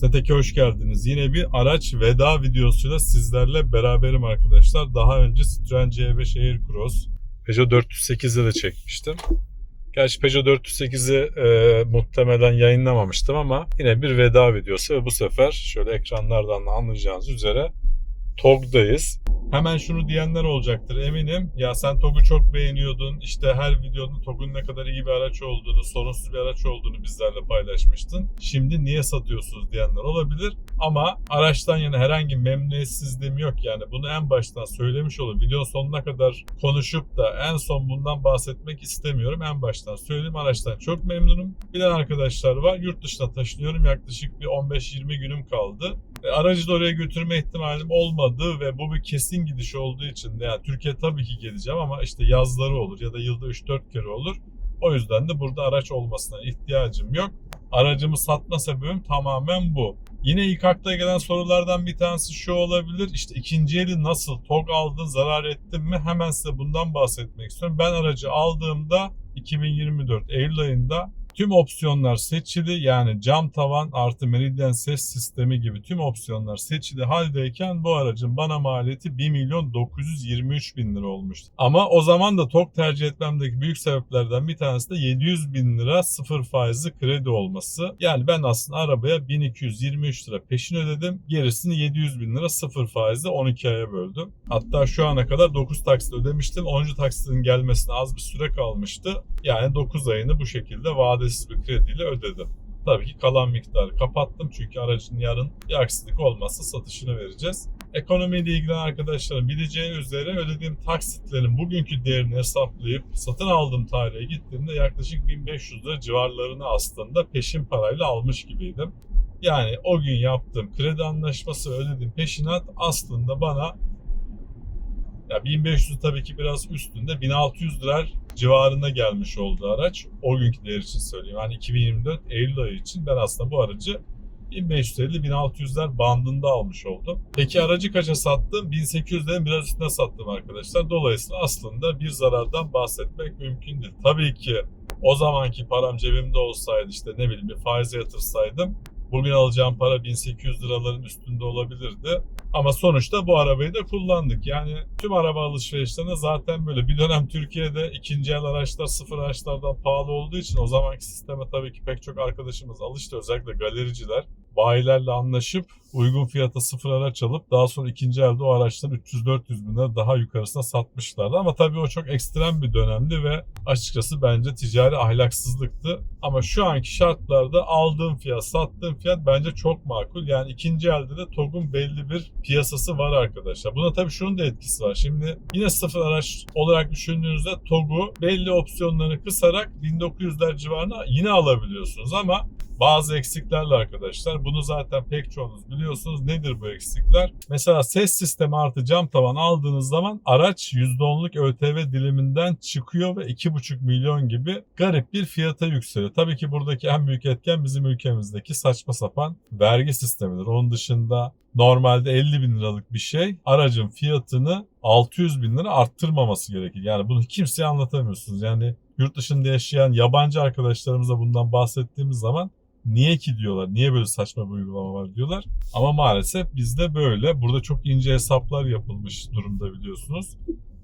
Zeteke hoş geldiniz. Yine bir araç veda videosuyla sizlerle beraberim arkadaşlar. Daha önce Citroen C5 Aircross, Peugeot 408'de de çekmiştim. Gerçi Peugeot 408'i e, muhtemelen yayınlamamıştım ama yine bir veda videosu ve bu sefer şöyle ekranlardan da anlayacağınız üzere TOG'dayız. Hemen şunu diyenler olacaktır eminim. Ya sen TOG'u çok beğeniyordun. İşte her videonun TOG'un ne kadar iyi bir araç olduğunu, sorunsuz bir araç olduğunu bizlerle paylaşmıştın. Şimdi niye satıyorsunuz diyenler olabilir. Ama araçtan yana herhangi memnuniyetsizliğim yok yani. Bunu en baştan söylemiş olayım. Video sonuna kadar konuşup da en son bundan bahsetmek istemiyorum. En baştan söyleyeyim araçtan çok memnunum. Bilen arkadaşlar var. Yurt dışına taşınıyorum. Yaklaşık bir 15-20 günüm kaldı. E, aracı da oraya götürme ihtimalim olmadı ve bu bir kesin gidiş olduğu için de yani Türkiye tabii ki geleceğim ama işte yazları olur ya da yılda 3-4 kere olur. O yüzden de burada araç olmasına ihtiyacım yok. Aracımı satma sebebim tamamen bu. Yine ilk akla gelen sorulardan bir tanesi şu olabilir. İşte ikinci eli nasıl? TOG aldın, zarar ettin mi? Hemen size bundan bahsetmek istiyorum. Ben aracı aldığımda 2024 Eylül ayında Tüm opsiyonlar seçili yani cam tavan artı meridyen ses sistemi gibi tüm opsiyonlar seçili haldeyken bu aracın bana maliyeti 1 milyon 923 bin lira olmuştu. Ama o zaman da TOG tercih etmemdeki büyük sebeplerden bir tanesi de 700 bin lira sıfır faizli kredi olması. Yani ben aslında arabaya 1223 lira peşin ödedim. Gerisini 700 bin lira sıfır faizle 12 aya böldüm. Hatta şu ana kadar 9 taksit ödemiştim. 10. taksitin gelmesine az bir süre kalmıştı. Yani 9 ayını bu şekilde vadesiz bir krediyle ödedim. Tabii ki kalan miktarı kapattım çünkü aracın yarın bir aksilik olmazsa satışını vereceğiz. Ekonomiyle ilgilenen arkadaşların bileceği üzere ödediğim taksitlerin bugünkü değerini hesaplayıp satın aldığım tarihe gittiğimde yaklaşık 1500 lira civarlarını aslında peşin parayla almış gibiydim. Yani o gün yaptığım kredi anlaşması ödediğim peşinat aslında bana ya 1500 tabii ki biraz üstünde 1600 lira civarında gelmiş oldu araç. O günkü değer için söyleyeyim. Yani 2024 Eylül ayı için ben aslında bu aracı 1550-1600'ler bandında almış oldum. Peki aracı kaça sattım? 1800'lerin biraz üstüne sattım arkadaşlar. Dolayısıyla aslında bir zarardan bahsetmek mümkün değil. Tabii ki o zamanki param cebimde olsaydı işte ne bileyim bir faize yatırsaydım bugün alacağım para 1800 liraların üstünde olabilirdi. Ama sonuçta bu arabayı da kullandık. Yani tüm araba alışverişlerinde zaten böyle bir dönem Türkiye'de ikinci el araçlar sıfır araçlardan pahalı olduğu için o zamanki sisteme tabii ki pek çok arkadaşımız alıştı. Özellikle galericiler bayilerle anlaşıp uygun fiyata sıfır araç alıp daha sonra ikinci elde o araçları 300-400 bin lira daha yukarısına satmışlardı. Ama tabii o çok ekstrem bir dönemdi ve açıkçası bence ticari ahlaksızlıktı. Ama şu anki şartlarda aldığım fiyat, sattığım fiyat bence çok makul. Yani ikinci elde de TOG'un belli bir piyasası var arkadaşlar. Buna tabii şunun da etkisi var. Şimdi yine sıfır araç olarak düşündüğünüzde TOG'u belli opsiyonlarını kısarak 1900'ler civarına yine alabiliyorsunuz ama bazı eksiklerle arkadaşlar. Bunu zaten pek çoğunuz biliyorsunuz. Nedir bu eksikler? Mesela ses sistemi artı cam tavan aldığınız zaman araç %10'luk ÖTV diliminden çıkıyor ve 2,5 milyon gibi garip bir fiyata yükseliyor. Tabii ki buradaki en büyük etken bizim ülkemizdeki saçma sapan vergi sistemidir. Onun dışında normalde 50 bin liralık bir şey aracın fiyatını 600 bin lira arttırmaması gerekir. Yani bunu kimseye anlatamıyorsunuz. Yani yurt dışında yaşayan yabancı arkadaşlarımıza bundan bahsettiğimiz zaman niye ki diyorlar, niye böyle saçma bir uygulama var diyorlar. Ama maalesef bizde böyle. Burada çok ince hesaplar yapılmış durumda biliyorsunuz.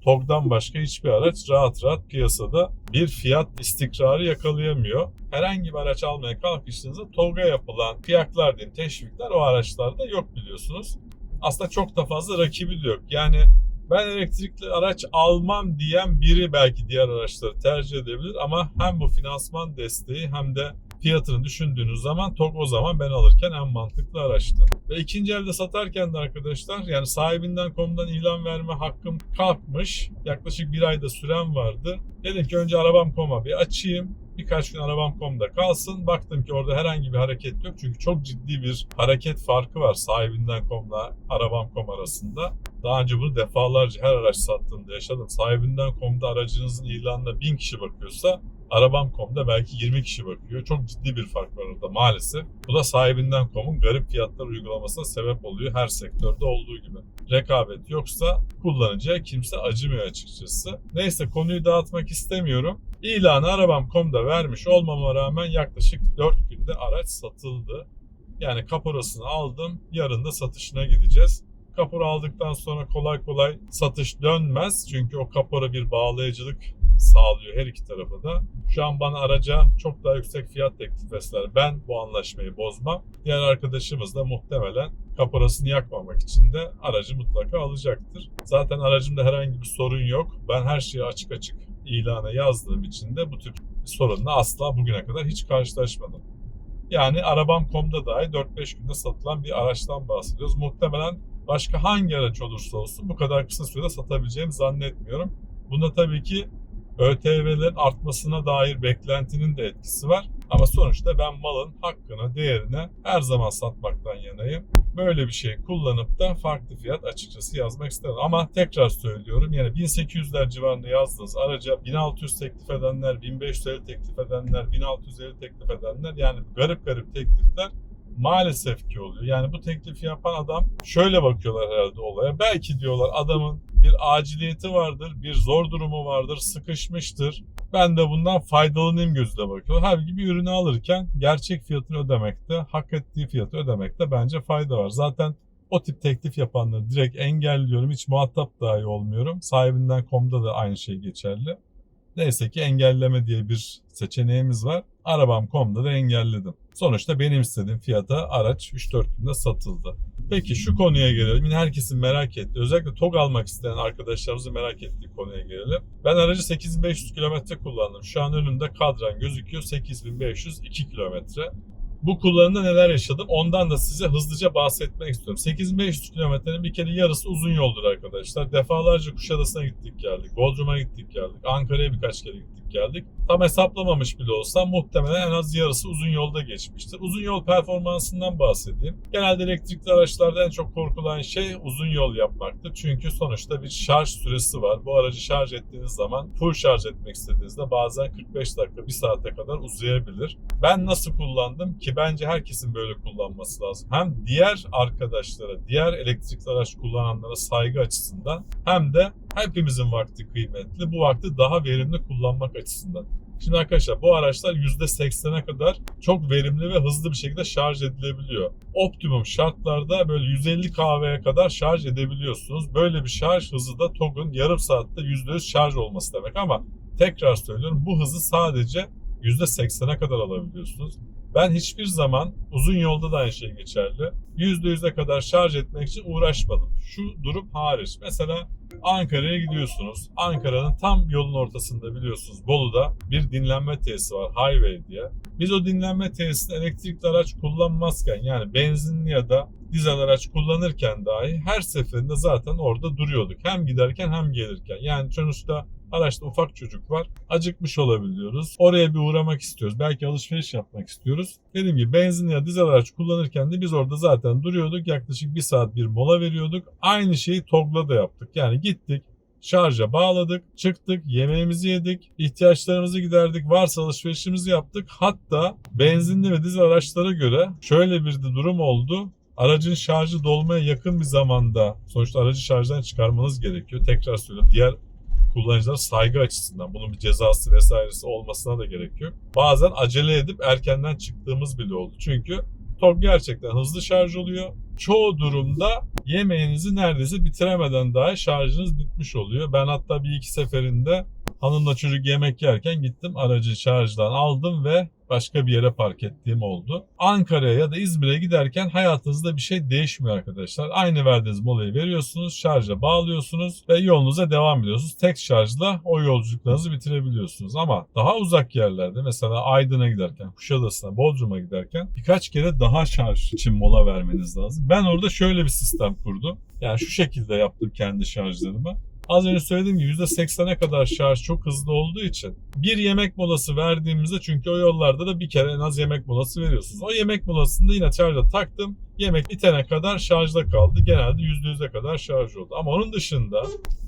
TOG'dan başka hiçbir araç rahat rahat piyasada bir fiyat istikrarı yakalayamıyor. Herhangi bir araç almaya kalkıştığınızda TOG'a yapılan fiyatlar diyeyim, teşvikler o araçlarda yok biliyorsunuz. Aslında çok da fazla rakibi de yok. Yani ben elektrikli araç almam diyen biri belki diğer araçları tercih edebilir ama hem bu finansman desteği hem de fiyatını düşündüğünüz zaman TOG o zaman ben alırken en mantıklı araçtı. Ve ikinci elde satarken de arkadaşlar yani sahibinden komdan ilan verme hakkım kalkmış. Yaklaşık bir ayda süren vardı. Dedim ki önce arabam koma bir açayım. Birkaç gün arabam.com'da kalsın. Baktım ki orada herhangi bir hareket yok. Çünkü çok ciddi bir hareket farkı var sahibinden.com'la arabam.com arasında. Daha önce bunu defalarca her araç sattığımda yaşadım. Sahibinden.com'da aracınızın ilanına 1000 kişi bakıyorsa Arabam.com'da belki 20 kişi bakıyor. Çok ciddi bir fark var orada maalesef. Bu da sahibinden.com'un garip fiyatlar uygulamasına sebep oluyor her sektörde olduğu gibi. Rekabet yoksa kullanıcıya kimse acımıyor açıkçası. Neyse konuyu dağıtmak istemiyorum. İlanı arabam.com'da vermiş olmama rağmen yaklaşık 4 günde araç satıldı. Yani kaporasını aldım. Yarın da satışına gideceğiz. Kapora aldıktan sonra kolay kolay satış dönmez. Çünkü o kapora bir bağlayıcılık sağlıyor her iki tarafı da. Şu an bana araca çok daha yüksek fiyat teklif etseler ben bu anlaşmayı bozmam. Diğer arkadaşımız da muhtemelen kaporasını yakmamak için de aracı mutlaka alacaktır. Zaten aracımda herhangi bir sorun yok. Ben her şeyi açık açık ilana yazdığım için de bu bir sorunla asla bugüne kadar hiç karşılaşmadım. Yani arabam.com'da dahi 4-5 günde satılan bir araçtan bahsediyoruz. Muhtemelen başka hangi araç olursa olsun bu kadar kısa sürede satabileceğimi zannetmiyorum. Bunda tabii ki ÖTV'lerin artmasına dair beklentinin de etkisi var. Ama sonuçta ben malın hakkını, değerine her zaman satmaktan yanayım. Böyle bir şey kullanıp da farklı fiyat açıkçası yazmak istemem. Ama tekrar söylüyorum yani 1800'ler civarında yazdığınız araca 1600 teklif edenler, 1550 teklif edenler, 1650 teklif edenler yani garip garip teklifler maalesef ki oluyor. Yani bu teklifi yapan adam şöyle bakıyorlar herhalde olaya. Belki diyorlar adamın bir aciliyeti vardır, bir zor durumu vardır, sıkışmıştır. Ben de bundan faydalanayım gözüyle bakıyorlar. Halbuki bir ürünü alırken gerçek fiyatını ödemekte, hak ettiği fiyatı ödemekte bence fayda var. Zaten o tip teklif yapanları direkt engelliyorum. Hiç muhatap dahi olmuyorum. Sahibinden.com'da da aynı şey geçerli. Neyse ki engelleme diye bir seçeneğimiz var. Arabam.com'da da engelledim. Sonuçta benim istediğim fiyata araç 3-4 günde satıldı. Peki şu konuya gelelim. Yine herkesin merak ettiği, özellikle TOG almak isteyen arkadaşlarımızın merak ettiği konuya gelelim. Ben aracı 8500 kilometre kullandım. Şu an önümde kadran gözüküyor 8502 kilometre. Bu kullanımda neler yaşadım ondan da size hızlıca bahsetmek istiyorum. 8500 kilometrenin bir kere yarısı uzun yoldur arkadaşlar. Defalarca Kuşadası'na gittik geldik, Bodrum'a gittik geldik, Ankara'ya birkaç kere gittik geldik. Tam hesaplamamış bile olsam muhtemelen en az yarısı uzun yolda geçmiştir. Uzun yol performansından bahsedeyim. Genelde elektrikli araçlarda en çok korkulan şey uzun yol yapmaktır. Çünkü sonuçta bir şarj süresi var. Bu aracı şarj ettiğiniz zaman full şarj etmek istediğinizde bazen 45 dakika, 1 saate kadar uzayabilir. Ben nasıl kullandım ki bence herkesin böyle kullanması lazım. Hem diğer arkadaşlara, diğer elektrikli araç kullananlara saygı açısından hem de hepimizin vakti kıymetli. Bu vakti daha verimli kullanmak açısından. Şimdi arkadaşlar bu araçlar %80'e kadar çok verimli ve hızlı bir şekilde şarj edilebiliyor. Optimum şartlarda böyle 150 kW'ye kadar şarj edebiliyorsunuz. Böyle bir şarj hızı da TOG'un yarım saatte %100 şarj olması demek ama tekrar söylüyorum bu hızı sadece %80'e kadar alabiliyorsunuz. Ben hiçbir zaman uzun yolda da aynı şey geçerli. %100'e kadar şarj etmek için uğraşmadım. Şu durum hariç. Mesela Ankara'ya gidiyorsunuz. Ankara'nın tam yolun ortasında biliyorsunuz Bolu'da bir dinlenme tesisi var Highway diye. Biz o dinlenme tesisinde elektrikli araç kullanmazken yani benzinli ya da dizel araç kullanırken dahi her seferinde zaten orada duruyorduk. Hem giderken hem gelirken. Yani sonuçta Araçta ufak çocuk var. Acıkmış olabiliyoruz. Oraya bir uğramak istiyoruz. Belki alışveriş yapmak istiyoruz. Dediğim gibi benzin ya dizel araç kullanırken de biz orada zaten duruyorduk. Yaklaşık bir saat bir mola veriyorduk. Aynı şeyi TOG'la da yaptık. Yani gittik şarja bağladık, çıktık, yemeğimizi yedik, ihtiyaçlarımızı giderdik, varsa alışverişimizi yaptık. Hatta benzinli ve dizel araçlara göre şöyle bir de durum oldu. Aracın şarjı dolmaya yakın bir zamanda sonuçta aracı şarjdan çıkarmanız gerekiyor. Tekrar söylüyorum. Diğer kullanıcılara saygı açısından bunun bir cezası vesairesi olmasına da gerek yok. Bazen acele edip erkenden çıktığımız bile oldu. Çünkü TOG gerçekten hızlı şarj oluyor. Çoğu durumda yemeğinizi neredeyse bitiremeden dahi şarjınız bitmiş oluyor. Ben hatta bir iki seferinde hanımla çocuk yemek yerken gittim aracı şarjdan aldım ve başka bir yere park ettiğim oldu. Ankara'ya ya da İzmir'e giderken hayatınızda bir şey değişmiyor arkadaşlar. Aynı verdiğiniz molayı veriyorsunuz, şarja bağlıyorsunuz ve yolunuza devam ediyorsunuz. Tek şarjla o yolculuklarınızı bitirebiliyorsunuz. Ama daha uzak yerlerde mesela Aydın'a giderken, Kuşadası'na, Bodrum'a giderken birkaç kere daha şarj için mola vermeniz lazım. Ben orada şöyle bir sistem kurdum. Yani şu şekilde yaptım kendi şarjlarımı. Az önce söylediğim gibi %80'e kadar şarj çok hızlı olduğu için bir yemek molası verdiğimizde çünkü o yollarda da bir kere en az yemek molası veriyorsunuz. O yemek molasında yine şarja taktım. Yemek bitene kadar şarjda kaldı. Genelde %100'e kadar şarj oldu. Ama onun dışında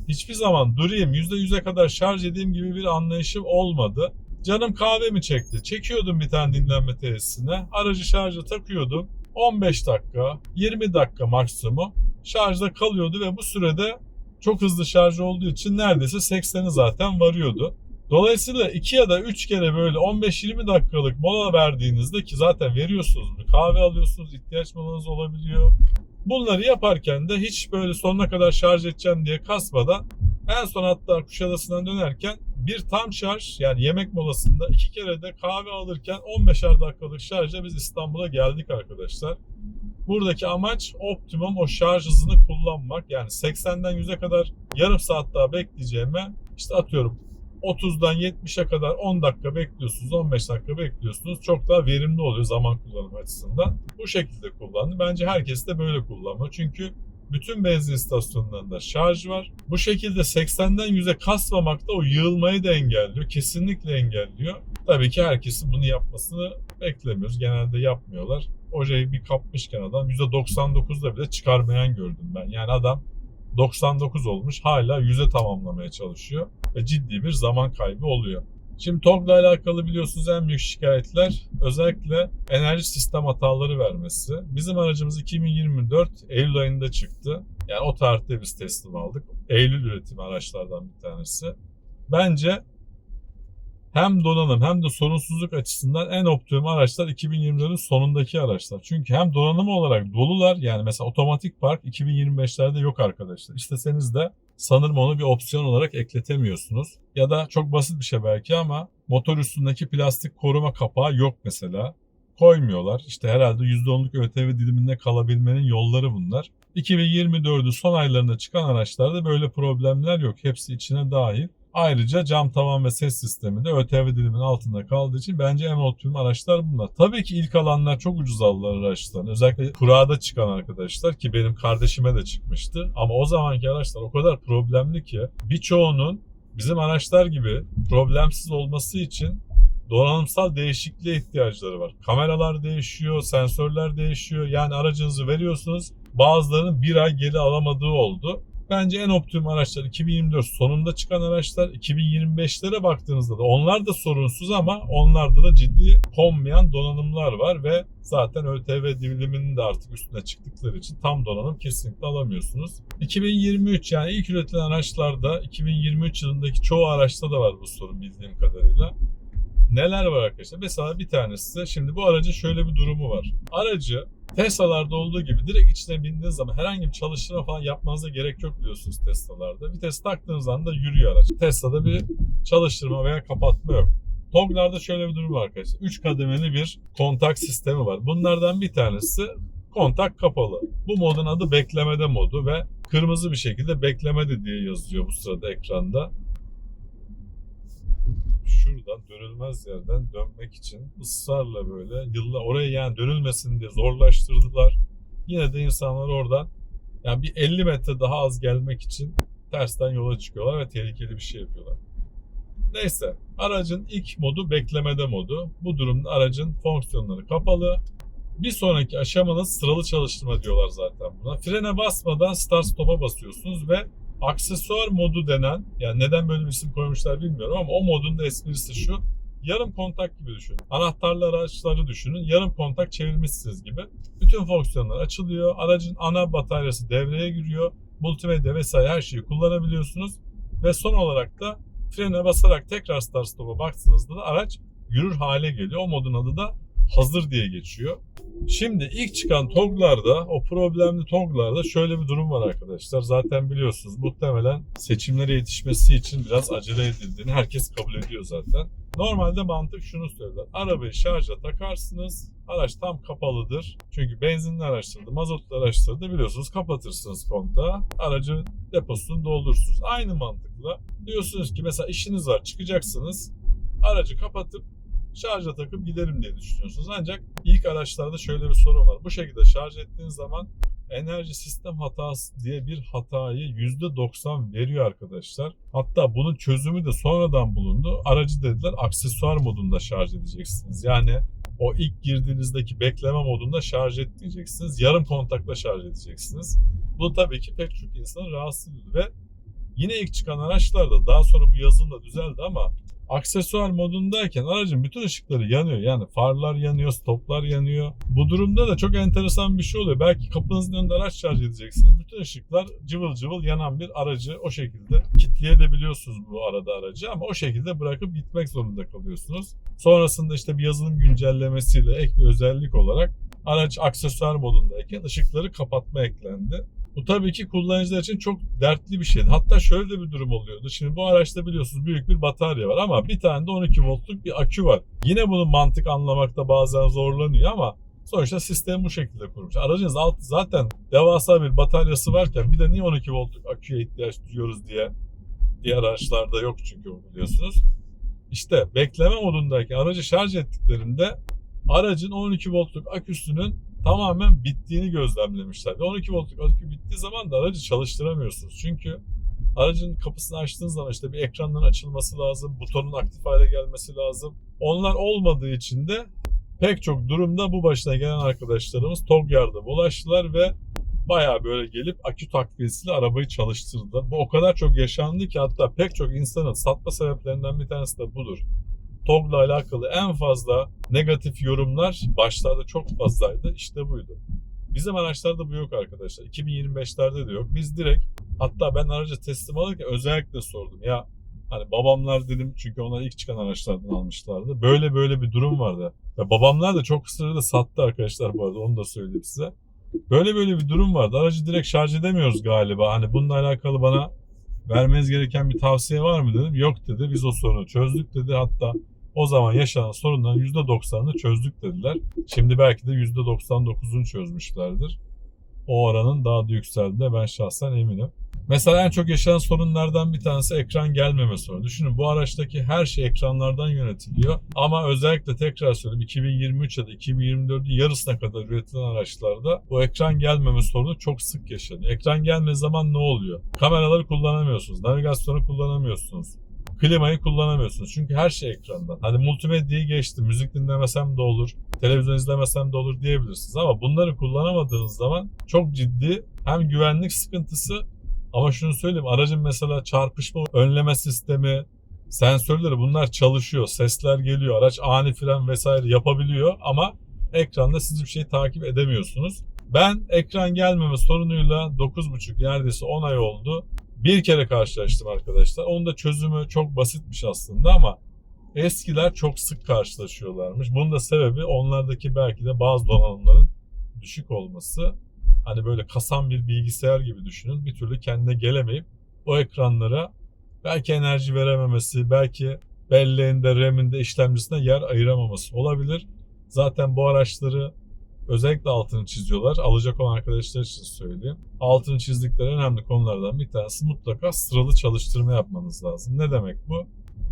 hiçbir zaman durayım %100'e kadar şarj edeyim gibi bir anlayışım olmadı. Canım kahve mi çekti? Çekiyordum bir tane dinlenme tesisine. Aracı şarja takıyordum. 15 dakika, 20 dakika maksimum şarjda kalıyordu ve bu sürede çok hızlı şarj olduğu için neredeyse 80'i zaten varıyordu. Dolayısıyla iki ya da üç kere böyle 15-20 dakikalık mola verdiğinizde ki zaten veriyorsunuz bir kahve alıyorsunuz ihtiyaç molanız olabiliyor. Bunları yaparken de hiç böyle sonuna kadar şarj edeceğim diye kasmadan en son hatta Kuşadası'ndan dönerken bir tam şarj yani yemek molasında iki kere de kahve alırken 15'er dakikalık şarjla biz İstanbul'a geldik arkadaşlar. Buradaki amaç optimum o şarj hızını kullanmak. Yani 80'den 100'e kadar yarım saat daha bekleyeceğime işte atıyorum 30'dan 70'e kadar 10 dakika bekliyorsunuz, 15 dakika bekliyorsunuz. Çok daha verimli oluyor zaman kullanımı açısından. Bu şekilde kullandım. Bence herkes de böyle kullanmalı. Çünkü bütün benzin istasyonlarında şarj var. Bu şekilde 80'den 100'e kasmamak da o yığılmayı da engelliyor. Kesinlikle engelliyor. Tabii ki herkesin bunu yapmasını beklemiyoruz. Genelde yapmıyorlar. Hocayı bir kapmışken adam %99'da bile çıkarmayan gördüm ben. Yani adam 99 olmuş hala 100'e tamamlamaya çalışıyor ve ciddi bir zaman kaybı oluyor. Şimdi TOG'la alakalı biliyorsunuz en büyük şikayetler özellikle enerji sistem hataları vermesi. Bizim aracımız 2024 Eylül ayında çıktı. Yani o tarihte biz teslim aldık. Eylül üretimi araçlardan bir tanesi. Bence hem donanım hem de sorunsuzluk açısından en optimum araçlar 2024'ün sonundaki araçlar. Çünkü hem donanım olarak dolular yani mesela otomatik park 2025'lerde yok arkadaşlar. İsteseniz de sanırım onu bir opsiyon olarak ekletemiyorsunuz. Ya da çok basit bir şey belki ama motor üstündeki plastik koruma kapağı yok mesela. Koymuyorlar. İşte herhalde %10'luk ÖTV diliminde kalabilmenin yolları bunlar. 2024'ün son aylarında çıkan araçlarda böyle problemler yok. Hepsi içine dahil. Ayrıca cam tavan ve ses sistemi de ÖTV diliminin altında kaldığı için bence en optimum araçlar bunlar. Tabii ki ilk alanlar çok ucuz aldılar araçlarını. Özellikle kurada çıkan arkadaşlar ki benim kardeşime de çıkmıştı. Ama o zamanki araçlar o kadar problemli ki birçoğunun bizim araçlar gibi problemsiz olması için donanımsal değişikliğe ihtiyacları var. Kameralar değişiyor, sensörler değişiyor. Yani aracınızı veriyorsunuz. Bazılarının bir ay geri alamadığı oldu. Bence en optimum araçlar 2024 sonunda çıkan araçlar. 2025'lere baktığınızda da onlar da sorunsuz ama onlarda da ciddi konmayan donanımlar var ve zaten ÖTV diliminin de artık üstüne çıktıkları için tam donanım kesinlikle alamıyorsunuz. 2023 yani ilk üretilen araçlarda 2023 yılındaki çoğu araçta da var bu sorun bildiğim kadarıyla. Neler var arkadaşlar? Mesela bir tanesi şimdi bu aracın şöyle bir durumu var. Aracı Tesla'larda olduğu gibi direkt içine bindiğiniz zaman herhangi bir çalıştırma falan yapmanıza gerek yok biliyorsunuz Tesla'larda. Vites taktığınız anda yürüyor araç. Tesla'da bir çalıştırma veya kapatma yok. TOG'larda şöyle bir durum var arkadaşlar. 3 kademeli bir kontak sistemi var. Bunlardan bir tanesi kontak kapalı. Bu modun adı beklemede modu ve kırmızı bir şekilde beklemede diye yazıyor bu sırada ekranda şuradan dönülmez yerden dönmek için ısrarla böyle yıllar oraya yani dönülmesin diye zorlaştırdılar. Yine de insanlar oradan yani bir 50 metre daha az gelmek için tersten yola çıkıyorlar ve tehlikeli bir şey yapıyorlar. Neyse aracın ilk modu beklemede modu. Bu durumda aracın fonksiyonları kapalı. Bir sonraki aşamada sıralı çalıştırma diyorlar zaten buna. Frene basmadan start stop'a basıyorsunuz ve aksesuar modu denen yani neden böyle bir isim koymuşlar bilmiyorum ama o modun da esprisi şu. Yarım kontak gibi düşünün. Anahtarlı araçları düşünün. Yarım kontak çevirmişsiniz gibi. Bütün fonksiyonlar açılıyor. Aracın ana bataryası devreye giriyor. Multimedya vesaire her şeyi kullanabiliyorsunuz. Ve son olarak da frene basarak tekrar start stop'a baktığınızda da araç yürür hale geliyor. O modun adı da hazır diye geçiyor. Şimdi ilk çıkan TOG'larda, o problemli TOG'larda şöyle bir durum var arkadaşlar. Zaten biliyorsunuz muhtemelen seçimlere yetişmesi için biraz acele edildiğini herkes kabul ediyor zaten. Normalde mantık şunu söyler. Arabayı şarja takarsınız. Araç tam kapalıdır. Çünkü benzinli araçlarda, mazotlu araçlarda biliyorsunuz kapatırsınız kontağı. Aracı deposunu doldurursunuz. Aynı mantıkla diyorsunuz ki mesela işiniz var çıkacaksınız. Aracı kapatıp şarja takıp giderim diye düşünüyorsunuz. Ancak ilk araçlarda şöyle bir sorun var. Bu şekilde şarj ettiğiniz zaman enerji sistem hatası diye bir hatayı %90 veriyor arkadaşlar. Hatta bunun çözümü de sonradan bulundu. Aracı dediler aksesuar modunda şarj edeceksiniz. Yani o ilk girdiğinizdeki bekleme modunda şarj etmeyeceksiniz. Yarım kontakla şarj edeceksiniz. Bu tabii ki pek çok insanı rahatsız ediyor ve yine ilk çıkan araçlarda daha sonra bu yazılımda düzeldi ama aksesuar modundayken aracın bütün ışıkları yanıyor. Yani farlar yanıyor, stoplar yanıyor. Bu durumda da çok enteresan bir şey oluyor. Belki kapınızın önünde araç şarj edeceksiniz. Bütün ışıklar cıvıl cıvıl yanan bir aracı o şekilde yükleyebiliyorsunuz bu arada aracı ama o şekilde bırakıp gitmek zorunda kalıyorsunuz. Sonrasında işte bir yazılım güncellemesiyle ek bir özellik olarak araç aksesuar modundayken ışıkları kapatma eklendi. Bu tabii ki kullanıcılar için çok dertli bir şeydi. Hatta şöyle de bir durum oluyordu. Şimdi bu araçta biliyorsunuz büyük bir batarya var ama bir tane de 12 voltluk bir akü var. Yine bunu mantık anlamakta bazen zorlanıyor ama sonuçta sistem bu şekilde kurmuş. Aracınız alt zaten devasa bir bataryası varken bir de niye 12 voltluk aküye ihtiyaç duyuyoruz diye diğer araçlarda yok çünkü biliyorsunuz. İşte bekleme modundaki aracı şarj ettiklerinde aracın 12 voltluk aküsünün tamamen bittiğini gözlemlemişler. Ve 12 voltluk akü bittiği zaman da aracı çalıştıramıyorsunuz. Çünkü aracın kapısını açtığınız zaman işte bir ekranların açılması lazım, butonun aktif hale gelmesi lazım. Onlar olmadığı için de pek çok durumda bu başına gelen arkadaşlarımız TOG yardım ve bayağı böyle gelip akü takviyesiyle arabayı çalıştırdılar. Bu o kadar çok yaşandı ki hatta pek çok insanın satma sebeplerinden bir tanesi de budur. TOG'la alakalı en fazla negatif yorumlar başlarda çok fazlaydı. İşte buydu. Bizim araçlarda bu yok arkadaşlar. 2025'lerde de yok. Biz direkt hatta ben aracı teslim alırken özellikle sordum. Ya hani babamlar dedim çünkü onlar ilk çıkan araçlardan almışlardı. Böyle böyle bir durum vardı. Ya babamlar da çok sürede sattı arkadaşlar bu arada onu da söyleyeyim size. Böyle böyle bir durum vardı. Aracı direkt şarj edemiyoruz galiba. Hani bununla alakalı bana vermeniz gereken bir tavsiye var mı dedim. Yok dedi. Biz o sorunu çözdük dedi. Hatta o zaman yaşanan sorunların %90'ını çözdük dediler. Şimdi belki de %99'unu çözmüşlerdir. O oranın daha da yükseldiğine ben şahsen eminim. Mesela en çok yaşanan sorunlardan bir tanesi ekran gelmeme sorunu. Düşünün bu araçtaki her şey ekranlardan yönetiliyor. Ama özellikle tekrar söyleyeyim 2023 ya da 2024'ün yarısına kadar üretilen araçlarda bu ekran gelmeme sorunu çok sık yaşanıyor. Ekran gelmediği zaman ne oluyor? Kameraları kullanamıyorsunuz, navigasyonu kullanamıyorsunuz. Klimayı kullanamıyorsunuz. Çünkü her şey ekrandan. Hani multimedyayı geçti. Müzik dinlemesem de olur. Televizyon izlemesem de olur diyebilirsiniz. Ama bunları kullanamadığınız zaman çok ciddi hem güvenlik sıkıntısı ama şunu söyleyeyim. Aracın mesela çarpışma önleme sistemi, sensörleri bunlar çalışıyor. Sesler geliyor. Araç ani fren vesaire yapabiliyor ama ekranda siz bir şey takip edemiyorsunuz. Ben ekran gelmeme sorunuyla 9,5 neredeyse 10 ay oldu. Bir kere karşılaştım arkadaşlar. Onun da çözümü çok basitmiş aslında ama eskiler çok sık karşılaşıyorlarmış. Bunun da sebebi onlardaki belki de bazı donanımların düşük olması. Hani böyle kasan bir bilgisayar gibi düşünün. Bir türlü kendine gelemeyip o ekranlara belki enerji verememesi, belki belleğinde, RAM'inde, işlemcisine yer ayıramaması olabilir. Zaten bu araçları özellikle altını çiziyorlar. Alacak olan arkadaşlar için söyleyeyim. Altını çizdikleri önemli konulardan bir tanesi mutlaka sıralı çalıştırma yapmanız lazım. Ne demek bu?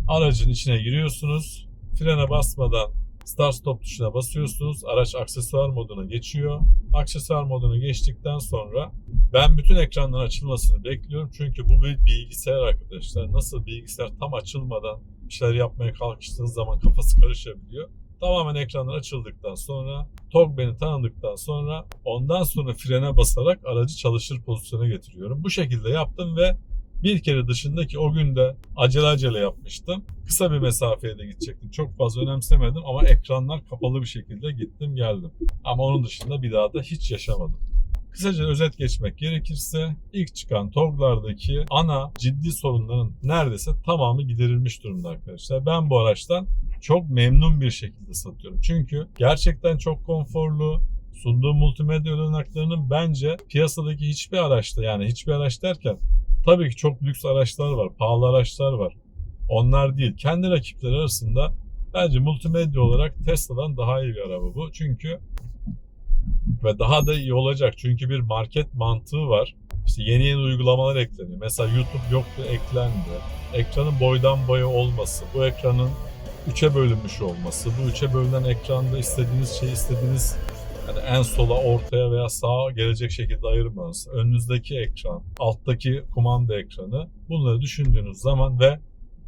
Aracın içine giriyorsunuz. Frene basmadan start stop tuşuna basıyorsunuz. Araç aksesuar moduna geçiyor. Aksesuar modunu geçtikten sonra ben bütün ekranların açılmasını bekliyorum. Çünkü bu bir bilgisayar arkadaşlar. Nasıl bilgisayar tam açılmadan bir şeyler yapmaya kalkıştığınız zaman kafası karışabiliyor. Tamamen ekranlar açıldıktan sonra TOG beni tanıdıktan sonra ondan sonra frene basarak aracı çalışır pozisyona getiriyorum. Bu şekilde yaptım ve bir kere dışındaki o günde acele acele yapmıştım. Kısa bir mesafeye de gidecektim. Çok fazla önemsemedim ama ekranlar kapalı bir şekilde gittim geldim. Ama onun dışında bir daha da hiç yaşamadım. Kısaca özet geçmek gerekirse ilk çıkan TOG'lardaki ana ciddi sorunların neredeyse tamamı giderilmiş durumda arkadaşlar. Ben bu araçtan çok memnun bir şekilde satıyorum. Çünkü gerçekten çok konforlu, sunduğu multimedya olanaklarının bence piyasadaki hiçbir araçta yani hiçbir araç derken tabii ki çok lüks araçlar var, pahalı araçlar var. Onlar değil. Kendi rakipleri arasında bence multimedya olarak Tesla'dan daha iyi bir araba bu. Çünkü ve daha da iyi olacak. Çünkü bir market mantığı var. İşte yeni yeni uygulamalar ekleniyor. Mesela YouTube yoktu eklendi. Ekranın boydan boya olması, bu ekranın üçe bölünmüş olması, bu üçe bölünen ekranda istediğiniz şeyi istediğiniz yani en sola, ortaya veya sağa gelecek şekilde ayırmanız, önünüzdeki ekran, alttaki kumanda ekranı bunları düşündüğünüz zaman ve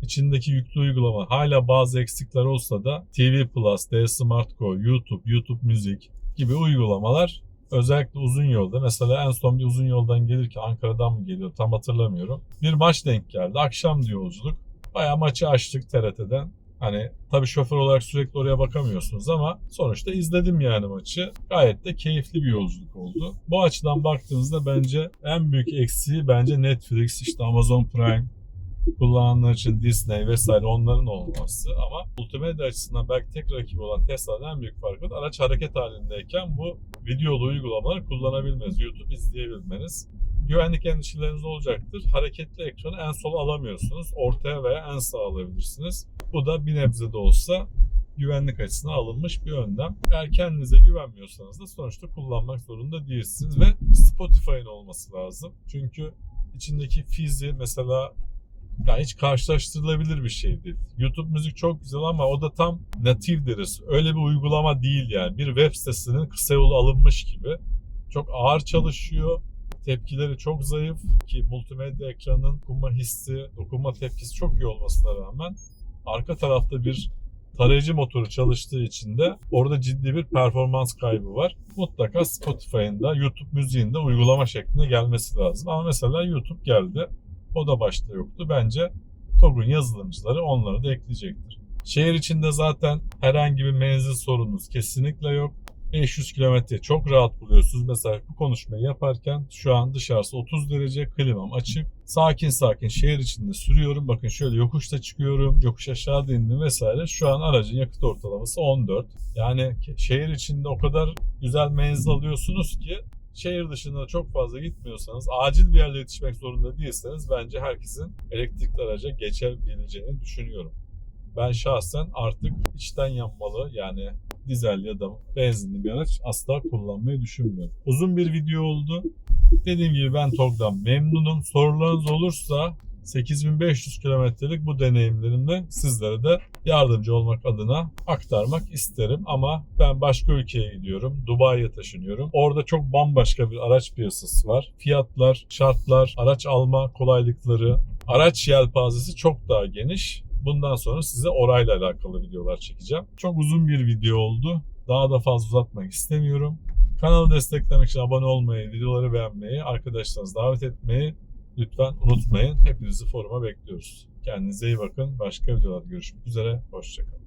içindeki yüklü uygulama hala bazı eksikler olsa da TV Plus, D Smart Go, YouTube, YouTube Müzik gibi uygulamalar özellikle uzun yolda mesela en son bir uzun yoldan gelirken Ankara'dan mı geliyor tam hatırlamıyorum. Bir maç denk geldi. Akşam yolculuk. Bayağı maçı açtık TRT'den. Hani tabii şoför olarak sürekli oraya bakamıyorsunuz ama sonuçta izledim yani maçı. Gayet de keyifli bir yolculuk oldu. Bu açıdan baktığınızda bence en büyük eksiği bence Netflix, işte Amazon Prime kullananlar için Disney vesaire onların olması ama multimedya açısından belki tek rakibi olan Tesla'nın en büyük farkı da araç hareket halindeyken bu videolu uygulamaları kullanabilmeniz, YouTube izleyebilmeniz. Güvenlik endişeleriniz olacaktır. Hareketli ekranı en sola alamıyorsunuz. Ortaya veya en sağa alabilirsiniz. Bu da bir nebze de olsa güvenlik açısından alınmış bir önlem. Eğer kendinize güvenmiyorsanız da sonuçta kullanmak zorunda değilsiniz ve Spotify'ın olması lazım. Çünkü içindeki fizi mesela yani hiç karşılaştırılabilir bir şey değil. YouTube müzik çok güzel ama o da tam native deriz. Öyle bir uygulama değil yani. Bir web sitesinin kısa yolu alınmış gibi. Çok ağır çalışıyor. Tepkileri çok zayıf ki multimedya ekranının dokunma hissi, dokunma tepkisi çok iyi olmasına rağmen arka tarafta bir tarayıcı motoru çalıştığı için de orada ciddi bir performans kaybı var. Mutlaka Spotify'ın da YouTube müziğin de uygulama şeklinde gelmesi lazım. Ama mesela YouTube geldi. O da başta yoktu. Bence TOG'un yazılımcıları onları da ekleyecektir. Şehir içinde zaten herhangi bir menzil sorununuz kesinlikle yok. 500 kilometre çok rahat buluyorsunuz. Mesela bu konuşmayı yaparken şu an dışarısı 30 derece, klimam açık. Sakin sakin şehir içinde sürüyorum. Bakın şöyle yokuşta çıkıyorum, yokuş aşağı indim vesaire. Şu an aracın yakıt ortalaması 14. Yani şehir içinde o kadar güzel menzil alıyorsunuz ki şehir dışında çok fazla gitmiyorsanız, acil bir yerle yetişmek zorunda değilseniz bence herkesin elektrikli araca geçebileceğini düşünüyorum. Ben şahsen artık içten yanmalı yani dizel ya da benzinli bir araç asla kullanmayı düşünmüyorum. Uzun bir video oldu. Dediğim gibi ben TOG'dan memnunum. Sorularınız olursa 8500 kilometrelik bu deneyimlerimle sizlere de yardımcı olmak adına aktarmak isterim. Ama ben başka ülkeye gidiyorum. Dubai'ye taşınıyorum. Orada çok bambaşka bir araç piyasası var. Fiyatlar, şartlar, araç alma kolaylıkları, araç yelpazesi çok daha geniş. Bundan sonra size orayla alakalı videolar çekeceğim. Çok uzun bir video oldu. Daha da fazla uzatmak istemiyorum. Kanalı desteklemek için abone olmayı, videoları beğenmeyi, arkadaşlarınızı davet etmeyi lütfen unutmayın. Hepinizi foruma bekliyoruz. Kendinize iyi bakın. Başka videolarda görüşmek üzere. Hoşçakalın.